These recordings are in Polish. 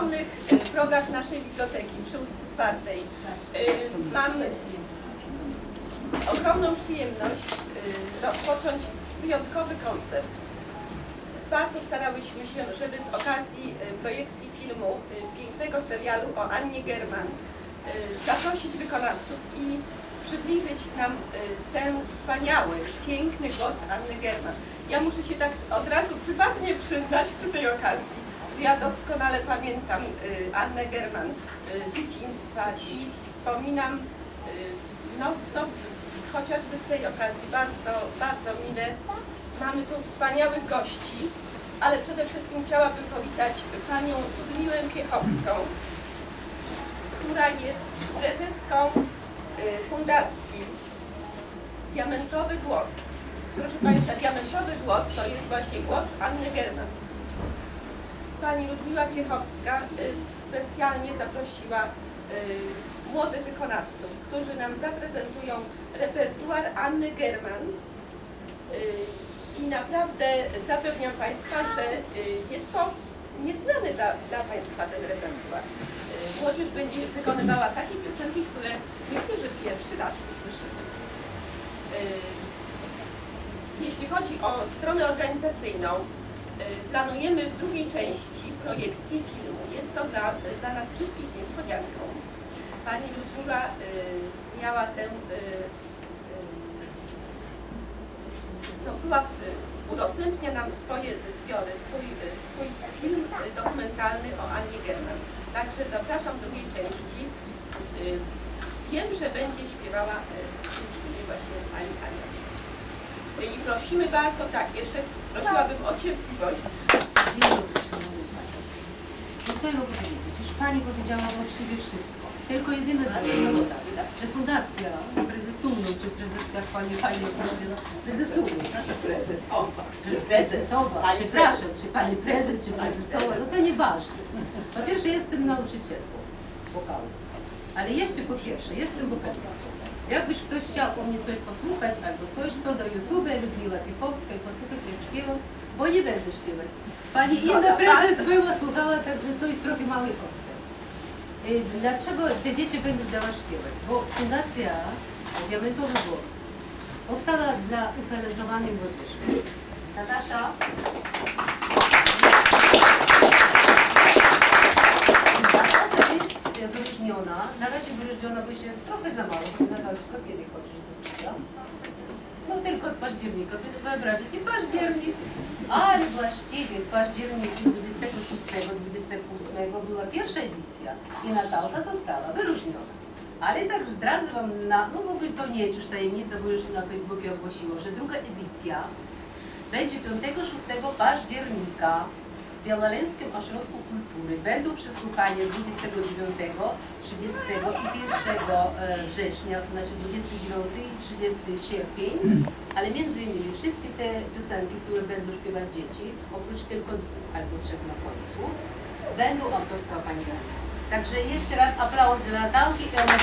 ogromnych e, progach naszej biblioteki przy ulicy Czwartej e, mam ogromną przyjemność e, rozpocząć wyjątkowy koncert. Bardzo starałyśmy się, żeby z okazji projekcji filmu pięknego serialu o Annie German zaprosić wykonawców i przybliżyć nam ten wspaniały, piękny głos Anny German. Ja muszę się tak od razu prywatnie przyznać przy tej okazji, ja doskonale pamiętam e, Annę German e, z dzieciństwa i wspominam e, no, no, chociażby z tej okazji bardzo, bardzo mile. Mamy tu wspaniałych gości, ale przede wszystkim chciałabym powitać panią Ludmiłę Piechowską, która jest prezeską y, Fundacji Diamentowy Głos. Proszę Państwa, Diamentowy Głos to jest właśnie głos Anny German. Pani Ludmiła Piechowska y, specjalnie zaprosiła y, młodych wykonawców, którzy nam zaprezentują repertuar Anny German. Y, I naprawdę zapewniam Państwa, że jest to nieznany dla, dla Państwa ten repertuar. Młodzież będzie wykonywała takie piosenki, które myślę, że pierwszy raz usłyszymy. Jeśli chodzi o stronę organizacyjną, planujemy w drugiej części projekcji filmu. Jest to dla, dla nas wszystkich niespodzianką. Pani Ludmiła y, miała tę, y, y, no, była, udostępnia nam swoje zbiory, swój, swój film dokumentalny o Annie German. Także zapraszam w drugiej części. Wiem, że będzie śpiewała y, właśnie Pani Ania. I prosimy bardzo, tak, jeszcze prosiłabym o cierpliwość. Dzień dobry, Szanowni Państwo. No co ja mogę powiedzieć? Już Pani powiedziała właściwie wszystko. Tylko jedyne dodam, że fundacja prezesunną, czy prezeska jak Pani fajnie powiedziała, prezesunną, tak? Prezesowa. Czy prezesowa, przepraszam, czy Pani prezes, czy prezesowa, no to nieważne. Po pierwsze jestem nauczycielką wokalu, ale jeszcze po pierwsze jestem wokalistką. Jakbyś ktoś chciał o mnie coś posłuchać albo coś, to do YouTube Ludmila Piechowska i posłuchać jak śpiewam, bo nie będę śpiewać. Pani Inna prezes była, słuchała, także to jest trochę mały podstęp. Y, Dlaczego te dzieci będą dla Was śpiewać? Bo Fundacja Diamentowy Głos powstała dla utalentowanej młodzieży. Natasza? Natasza wyróżniona, na razie wyróżniona, bo się trochę za mało. Natasza, kiedy chodzisz do studia? No tylko od października, więc wyobraźcie, październik, ale właściwie w październiku 26-28 była pierwsza edycja i Natalka została wyróżniona. Ale tak zdradzę Wam, na, no bo to nie jest już tajemnica, bo już na Facebookie ogłosiłam, że druga edycja będzie 5-6 października Białolęskim Ośrodku Kultury. Będą przesłuchania 29, 30 i 1 e, września, to znaczy 29 i 30 sierpień, ale między innymi wszystkie te piosenki, które będą śpiewać dzieci, oprócz tylko dwóch albo trzech na końcu, będą autorstwa Pani Dani. Także jeszcze raz aplauz dla Natalki i ona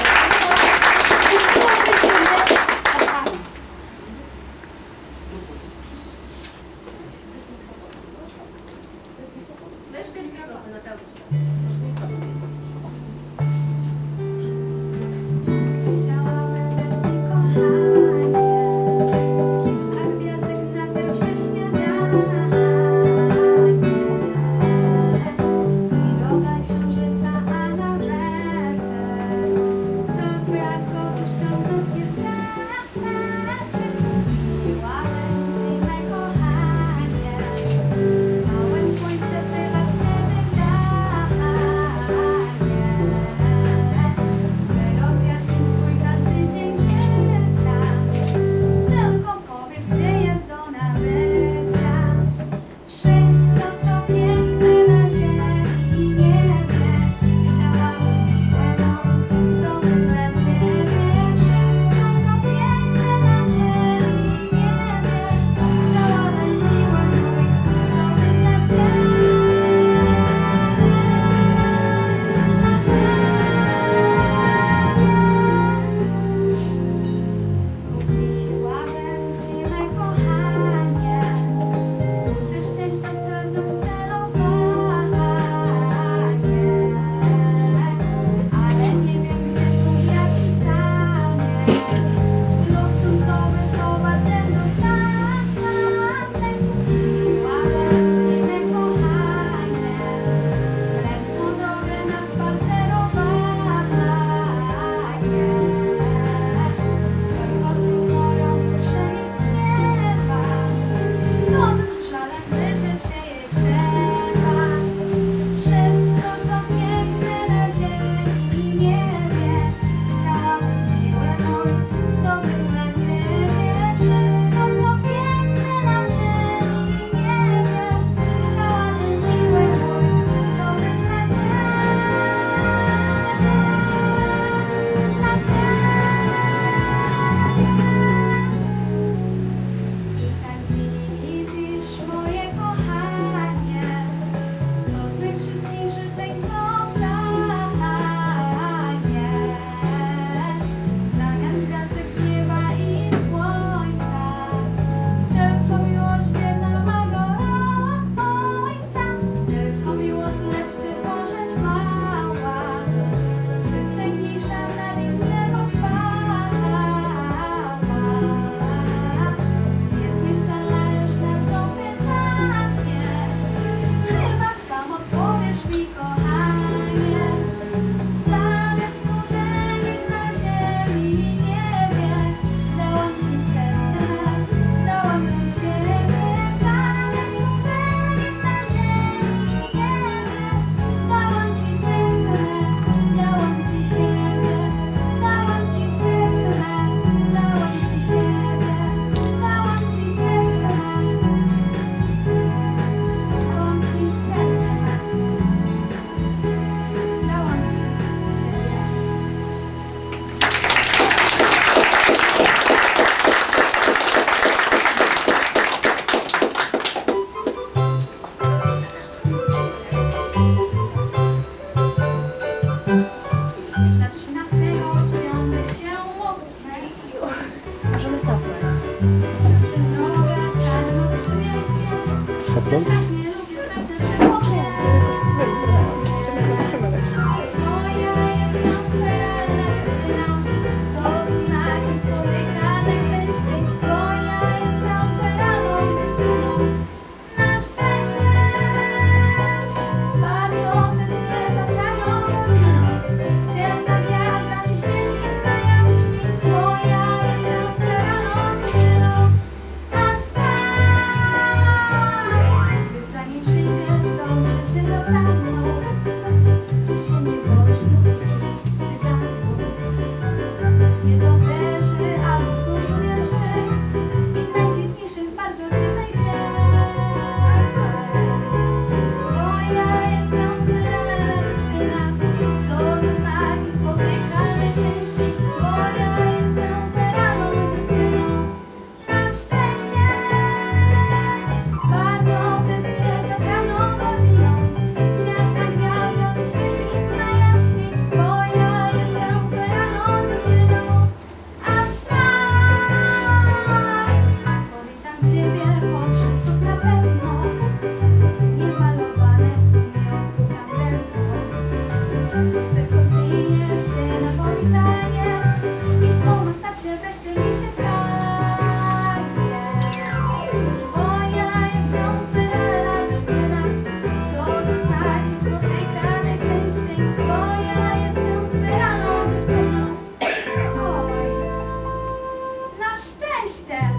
szczęście!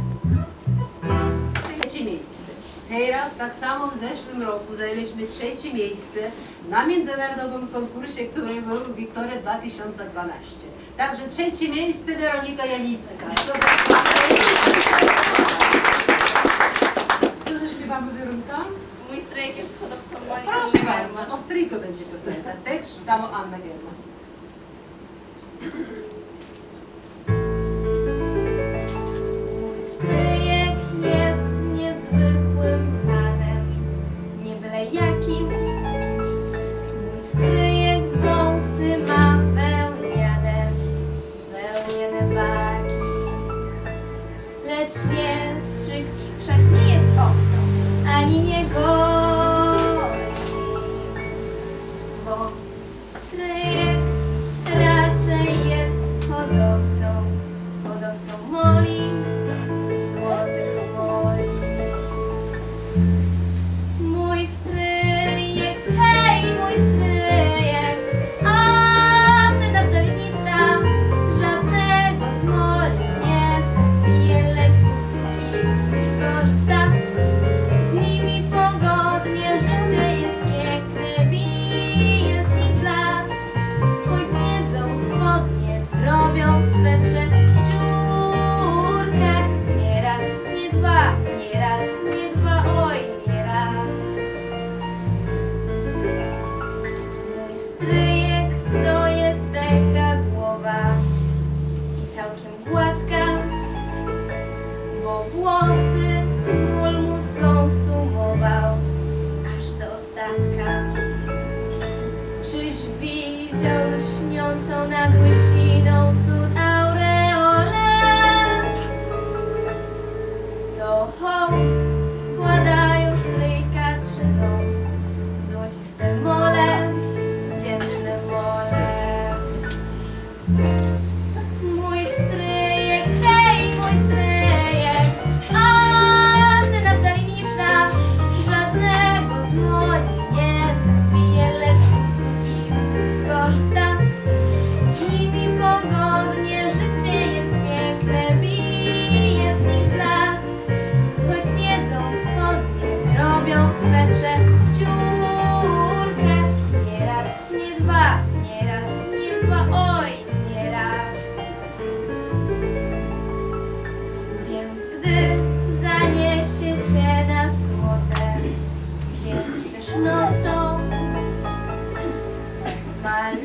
Trzecie miejsce. Teraz, tak samo w zeszłym roku, zajęliśmy trzecie miejsce na międzynarodowym konkursie, który był w Wiktorii 2012. Także trzecie miejsce Weronika Janicka. Co zaśpiewamy Weronika? Mój strajk jest hodowcą Monika Proszę bardzo, o stryjku będzie piosenka. Też samo Anna German.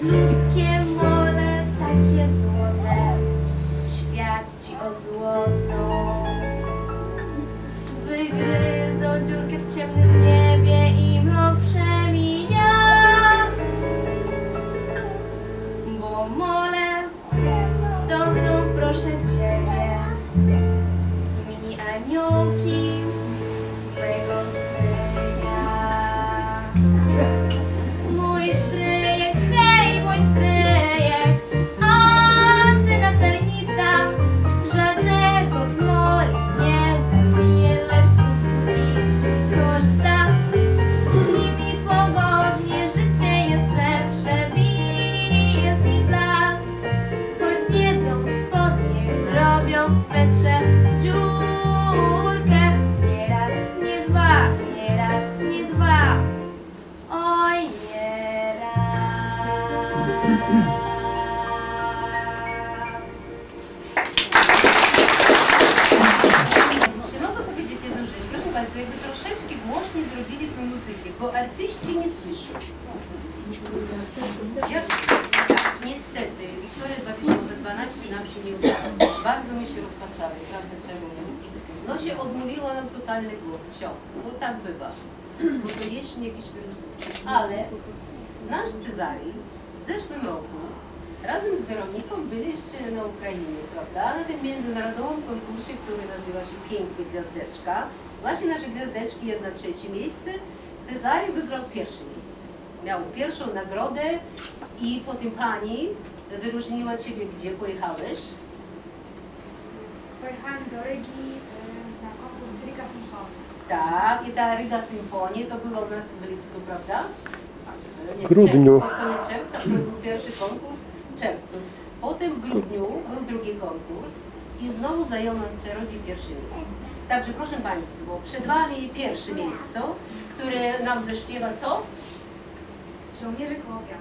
Look Nam totalny głos, wsio, bo tak bywa. Bo to jeszcze nie jakiś wirus. Ale nasz Cezary w zeszłym roku razem z Weroniką jeszcze na Ukrainie, prawda? Na tym międzynarodowym konkursie, który nazywa się Piękny Gwiazdeczka. Właśnie nasze gwiazdeczki jedna trzecie miejsce. Cezary wygrał pierwsze miejsce. Miał pierwszą nagrodę i potem pani wyróżniła Ciebie, gdzie pojechałeś? Pojechałam do Rygi y, na konkurs Riga Symfony. Tak, i ta Riga Symfonii to było u nas w lipcu, prawda? Ale nie, W grudniu. Czerwcu, pod koniec czerwca to był pierwszy konkurs w czerwcu. Potem w grudniu był drugi konkurs i znowu zajął nam czarodziej pierwsze miejsce. Także proszę Państwa, przed Wami pierwsze miejsce, które nam zaśpiewa co? Żołnierze Kołowia.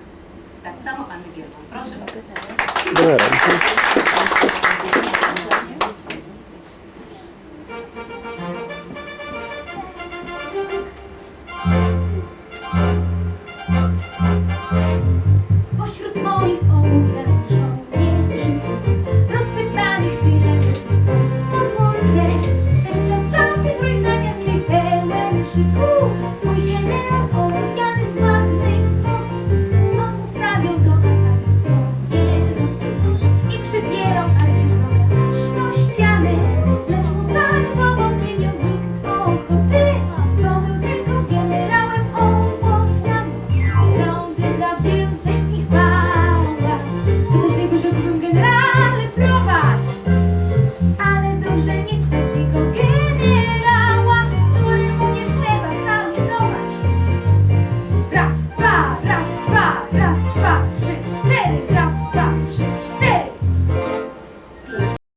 Tak samo Anny Gierman. Proszę bardzo.